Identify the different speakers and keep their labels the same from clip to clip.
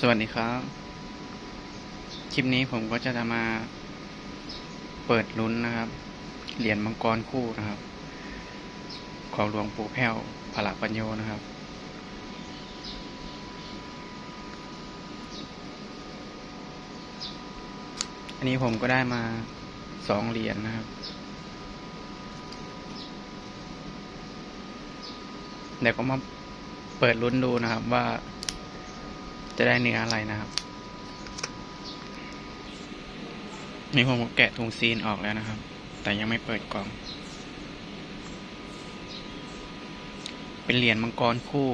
Speaker 1: สวัสดีครับ คลิปนี้ผมก็จะมาเปิดลุ้นนะครับ เหรียญมังกรคู่นะครับ ของหลวงปู่แพ้วพระปัญโยนะครับ อันนี้ผมก็ได้มาสองเหรียญนะครับ เดี๋ยวก็มาเปิดลุ้นดูนะครับว่า จะได้เนื้ออะไรนะครับ นี่ผมแกะถุงซีนออกแล้วนะครับ แต่ยังไม่เปิดกล่อง เป็นเหรียญมังกรคู่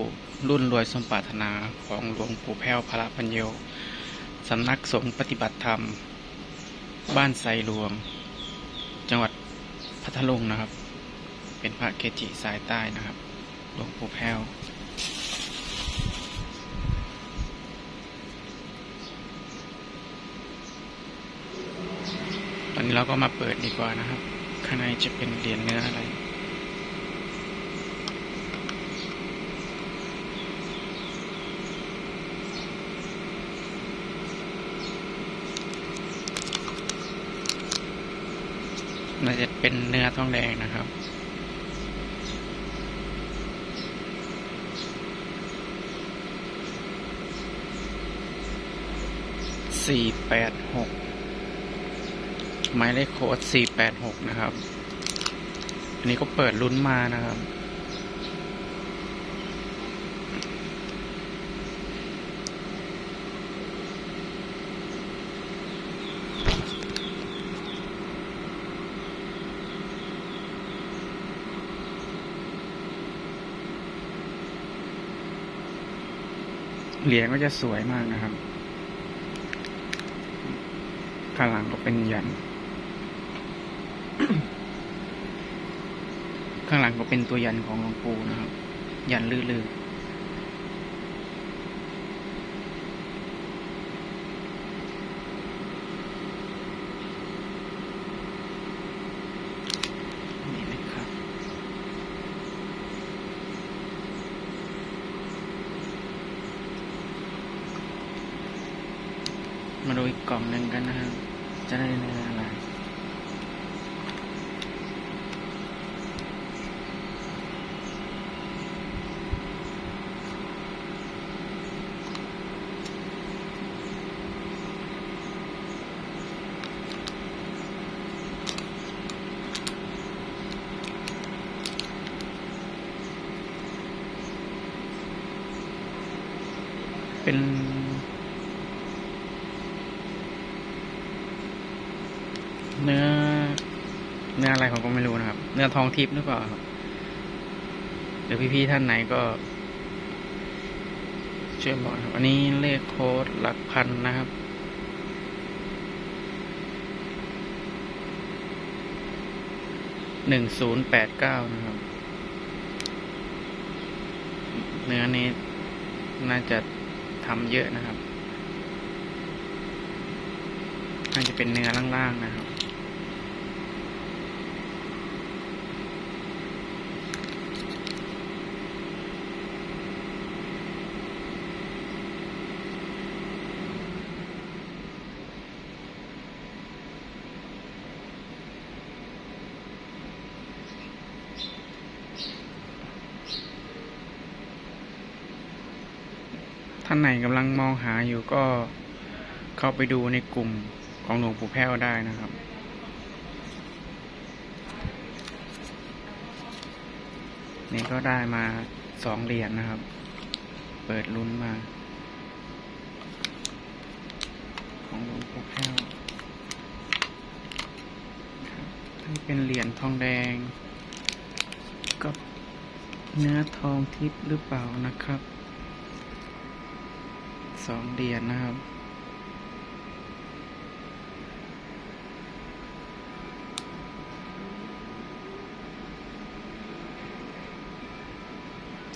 Speaker 1: รุ่นรวยสมปรารถนาของหลวงปู่แพ้วพระปัญโยสำนักสงฆ์ปฏิบัติธรรม บ้านไซหลวงจังหวัดพัทลุงนะครับ เป็นพระเกจิสายใต้นะครับ หลวงปู่แพ้ว ตอนนี้ เราก็มาเปิดดีกว่านะครับ ข้างในจะเป็นเหรียญเนื้ออะไรน่าจะเป็นเนื้อทองแดงนะครับ สี่แปดหก หมายเลขโค้ด486 นะครับ อันนี้ก็เปิดลุ้นมานะครับ เหรียญก็จะสวยมากนะครับข้างหลังก็เป็นยัน ข้างหลังก็เป็นตัวยันของหลวงปู่นะครับ ยันลือๆนี่นะครับมาดูอีกกล่องหนึ่งกันนะครับ จะได้เนื้ออะไร เป็น เนื้อ เนื้ออะไรผมก็ไม่รู้นะครับ เนื้อทองทิพย์หรือเปล่าครับหรือพี่ๆท่านไหนก็ช่วยบอกครับ อันนี้เลขโค้ดหลักพันนะครับหนึ่งศูนย์แปดเก้านะครับ เนื้อนี้น่าจะ ทำเยอะนะครับน่าจะเป็นเนื้อล่างๆนะครับ ท่านไหนกำลังมองหาอยู่ก็เข้าไปดูในกลุ่มของหลวงปู่แพ้วได้นะครับนี่ก็ได้มาสองเหรียญนะครับ เปิดลุ้นมา ของหลวงปู่แพ้วนี่เป็นเหรียญทองแดง กับเนื้อทองทิพย์หรือเปล่านะครับ สองเหรียญนะครับ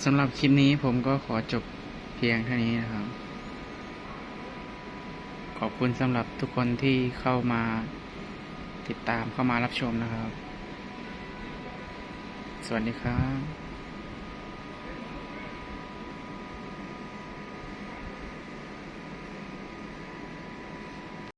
Speaker 1: สำหรับคลิปนี้ผมก็ขอจบเพียงเท่านี้นะครับ ขอบคุณสำหรับทุกคนที่เข้ามาติดตามเข้ามารับชมนะครับ สวัสดีครับ